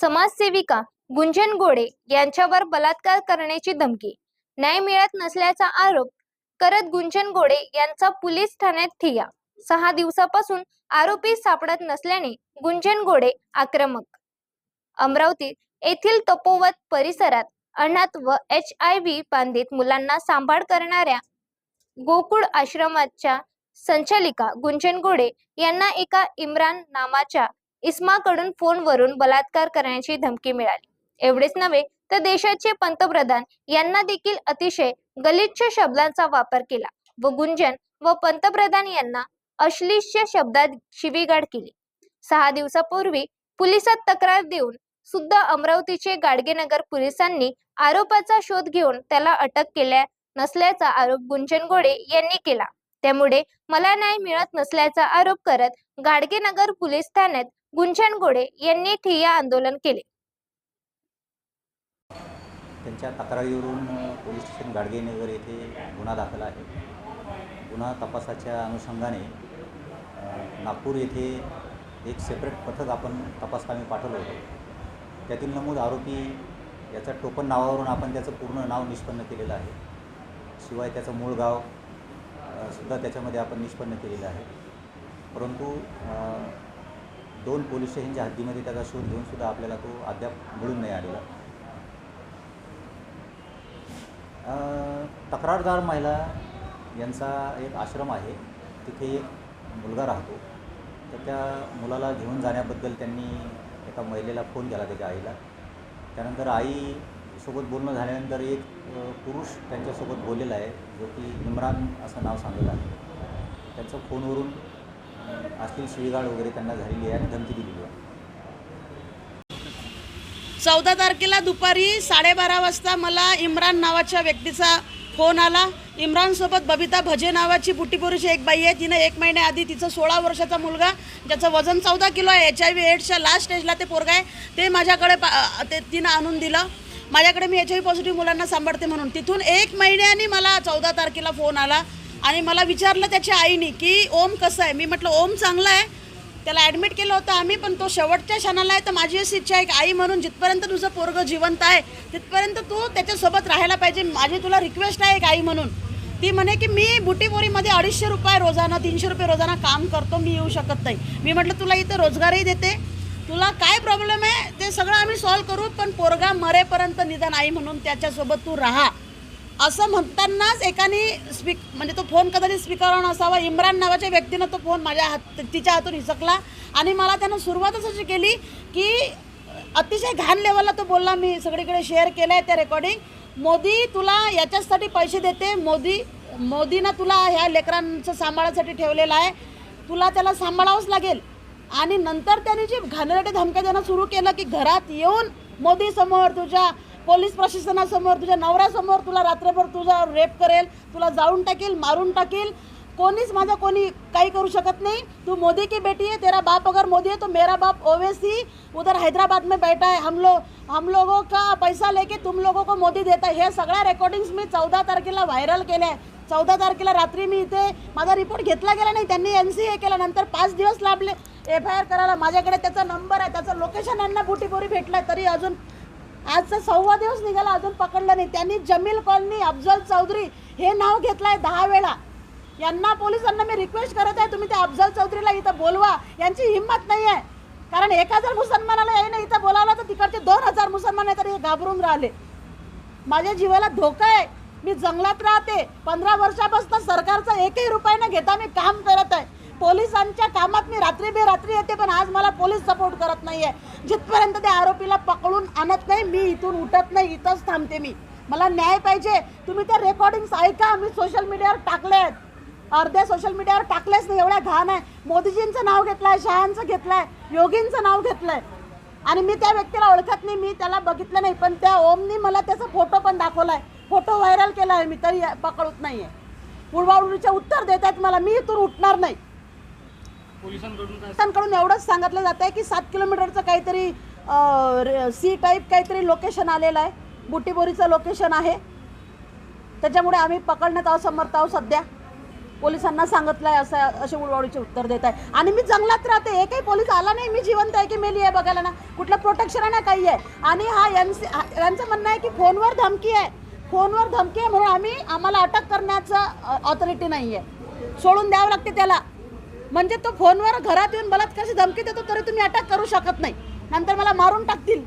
समाजसेविका गुंजन गोडे यांच्यावर बलात्कार करण्याची धमकी. न्याय मिळत नसल्याचा आरोप करत गुंजन गोडे यांचा पोलीस ठाण्यात ठिया सहा दिवसापासून आरोपी सापडत नसल्याने गुंजन गोडे आक्रमक. अमरावती येथील तपोवत परिसरात अनाथ व एच आय व्ही बाधित मुलांना सांभाळ करणाऱ्या गोकुळ आश्रमाच्या संचालिका गुंजन गोडे यांना एका इम्रान नामाच्या इस्माकडून फोनवरून बलात्कार करण्याची धमकी मिळाली. एवढेच नव्हे तर देशाचे पंतप्रधान यांना देखील अतिशय गलिच्छ शब्दांचा वापर केला व गुंजन व पंतप्रधान यांना अश्लीष शब्दात शिवीगाड केली. सहा दिवसापूर्वी पोलिसात तक्रार देऊन सुद्धा अमरावतीचे गाडगेनगर पोलिसांनी आरोपाचा शोध घेऊन त्याला अटक केल्या नसल्याचा आरोप गुंजन गोडे यांनी केला. त्यामुळे मला न्याय मिळत नसल्याचा आरोप करत गाडगेनगर पोलीस ठाण्यात गुंजन गोडे यांनी ठिय्या आंदोलन केले. त्यांच्या तक्रारीवरून पोलीस स्टेशन गाडगेनगर येथे गुन्हा दाखल आहे. गुन्हा तपासाच्या अनुषंगाने नागपूर येथे एक सेपरेट पथक आपण तपासकामी पाठवलं होतं. त्यातील नमूद आरोपी याचा टोपण नावावरून आपण त्याचं पूर्ण नाव निष्पन्न केलेलं आहे. शिवाय त्याचं मूळ गाव सुद्धा त्याच्यामध्ये आपण निष्पन्न केलेलं आहे. परंतु दोन पोलीस स्टेशनच्या हद्दीमध्ये त्याचा शोध घेऊन सुद्धा आपल्याला तो अद्याप मिळून नाही आलेला. तक्रारदार महिला यांचा एक आश्रम आहे. तिथे एक मुलगा राहतो. तर त्या मुलाला घेऊन जाण्याबद्दल त्यांनी एका महिलेला फोन केला त्याच्या आईला. त्यानंतर आईसोबत बोलणं झाल्यानंतर एक पुरुष त्यांच्यासोबत बोललेला आहे जो की इम्रान असं नाव सांगलेलं आहे. त्यांचं फोनवरून असतील शिवीगाळ वगैरे त्यांना झालेली आहे आणि धमकी दिलेली आहे. चौदा तारखेला दुपारी साडेबारा वाजता मला इम्रान नावाच्या व्यक्तीचा फोन आला. इम्रानसोबत बबिता भजे नावाची बुटीपोरीची एक बाई आहे. तिनं एक महिन्याआधी तिचं सोळा वर्षाचा मुलगा ज्याचं वजन चौदा किलो आहे. एच आय व्ही एड्सच्या लास्ट स्टेजला ते पोरगा आहे. ते माझ्याकडे पा ते तिनं आणून दिलं. माझ्याकडे मी एच आय व्ही पॉझिटिव्ह मुलांना सांभाळते म्हणून. तिथून एक महिन्याने मला चौदा तारखेला फोन आला. आणि मला विचारलं त्याच्या आईने की ओम कसं आहे? मी म्हटलं ओम चांगला आहे. त्याला ॲडमिट केलं होतं आम्ही पण तो शेवटच्या क्षणाला आहे तर माझी अशी इच्छा आहे की आई म्हणून जिथपर्यंत तुझं पोरगं जिवंत आहे तिथपर्यंत तू त्याच्यासोबत राहायला पाहिजे. माझी तुला रिक्वेस्ट आहे एक आई म्हणून. ती म्हणे की मी बुटीपोरीमध्ये अडीचशे रुपये रोजाना तीनशे रुपये रोजाना काम करतो मी येऊ शकत नाही. मी म्हटलं तुला इथं रोजगारही देते. तुला काय प्रॉब्लेम आहे? ते सगळं आम्ही सॉल्व्ह करू पण पोरगा मरेपर्यंत निदान आई म्हणून त्याच्यासोबत तू राहा. असं म्हणतानाच एकाने स्पीक म्हणजे तो फोन कदाचित स्पीकरवर नसावा इम्रान नावाच्या व्यक्तीनं तो फोन माझ्या हात तिच्या हातून हिसकला. आणि मला त्यानं सुरुवातच अशी केली की अतिशय घाण लेवलला तो बोलला मी सगळीकडे शेअर केलं आहे त्या रेकॉर्डिंग मोदी तुला याच्याचसाठी पैसे देते. मोदी मोदीनं तुला ह्या लेकरांचं सांभाळासाठी ठेवलेलं आहे. तुला त्याला सांभाळावंच लागेल. आणि नंतर त्याने जी घाणेरडे धमक्या देणं सुरू केलं की घरात येऊन मोदीसमोर तुझ्या पोलीस प्रशासनासमोर तुझ्या नवऱ्यासमोर तुला रात्रभर तुझा रेप करेल तुला जाळून टाकेल मारून टाकेल. कोणीच माझं कोणी काही करू शकत नहीं. तू मोदी की बेटी है तेरा बाप अगर मोदी है तो मेरा बाप ओवैसी. उधर हैदराबाद में बैठा है हम लोग हम लोगों का पैसा लेके तुम लोगों को मोदी देता है। हे सगळ्या रेकॉर्डिंग्स मी चौदा तारखेला व्हायरल केल्या आहे. चौदा तारखेला रात्री मी इथे माझा रिपोर्ट घेतला गेला नाही त्यांनी एन सी ए केल्यानंतर पाच दिवस लाभले. एफ आय आर करायला माझ्याकडे त्याचा नंबर आहे त्याचं लोकेशन यांना बुटीबोरी भेटलं तरी अजून आजचा सव्वा दिवस निघाला अजून पकडलं नाही. त्यांनी जमील कॉलनी अफजल चौधरी हे नाव घेतलं आहे दहा वेळा. यांना पोलिसांना मी रिक्वेस्ट करत आहे तुम्ही त्या अफजल चौधरीला इथं बोलवा. यांची हिंमत नाही आहे कारण एक हजार मुसलमानाला यायनं इथं बोलावलं तर तिकडचे दोन हजार मुसलमान आहे तरी हे घाबरून राहिले. माझ्या जीवाला धोका आहे. मी जंगलात राहते. पंधरा वर्षापासून सरकारचा एकही रुपये न घेता मी काम करत आहे. पोलिसांच्या कामात मी रात्री बेरात्री येते पण आज मला पोलीस सपोर्ट करत नाही आहे जिथपर्यंत त्या आरोपीला पकडून आणत नाही मी इथून उठत नाही इथंच थांबते मी. मला न्याय पाहिजे. तुम्ही त्या रेकॉर्डिंग्स ऐका मी सोशल मीडियावर टाकले आहेत अर्ध्या सोशल मीडियावर टाकलेच नाही एवढ्या घाण आहे. मोदीजींचं नाव घेतलं आहे शहांचं घेतलं आहे योगींचं नाव घेतलं आहे आणि मी त्या व्यक्तीला ओळखत नाही मी त्याला बघितलं नाही पण त्या ओमनी मला त्याचा फोटो पण दाखवला आहे फोटो व्हायरल केला आहे मी तरी पकडत नाही आहे उडवाउडीचे उत्तर देत आहेत मला मी इथून उठणार नाही. पोलिसांकडून एवढंच सांगितलं जात आहे की सात किलोमीटरचं काहीतरी सी टाईप काहीतरी लोकेशन आलेलं आहे. बुटीबोरीचं लोकेशन आहे. त्याच्यामुळे आम्ही पकडण्यात असमर्थ आहोत सध्या. पोलिसांना सांगितलंय असं असे उडवाडीचे उत्तर देत आहे. आणि मी जंगलात राहते. हे काही पोलीस आला नाही. मी जिवंत आहे की मेली आहे बघायला ना. कुठलं प्रोटेक्शन आहे ना काही आहे. आणि हा यांचे यांचं म्हणणं आहे की फोनवर धमकी आहे. फोनवर धमकी आहे म्हणून आम्ही आम्हाला अटक करण्याचं ऑथॉरिटी नाही आहे सोडून द्यावं लागते त्याला. म्हणजे तो फोनवर घरात येऊन बलात्काराची धमकी देतो तरी तुम्ही अटॅक करू शकत नाही. नंतर मला मारून टाकतील.